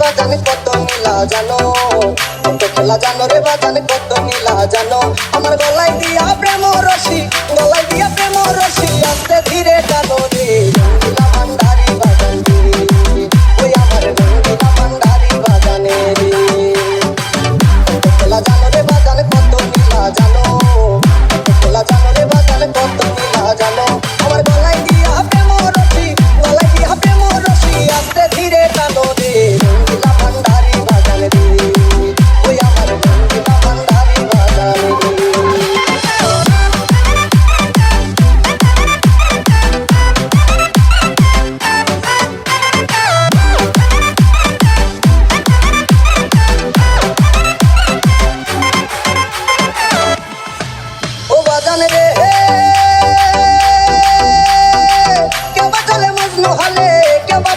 বাজান কত মিলা জানো? কত খেলা জানো রে বাজান কত মিলা জানো? আমার গলায় দিয়া হলে কেবা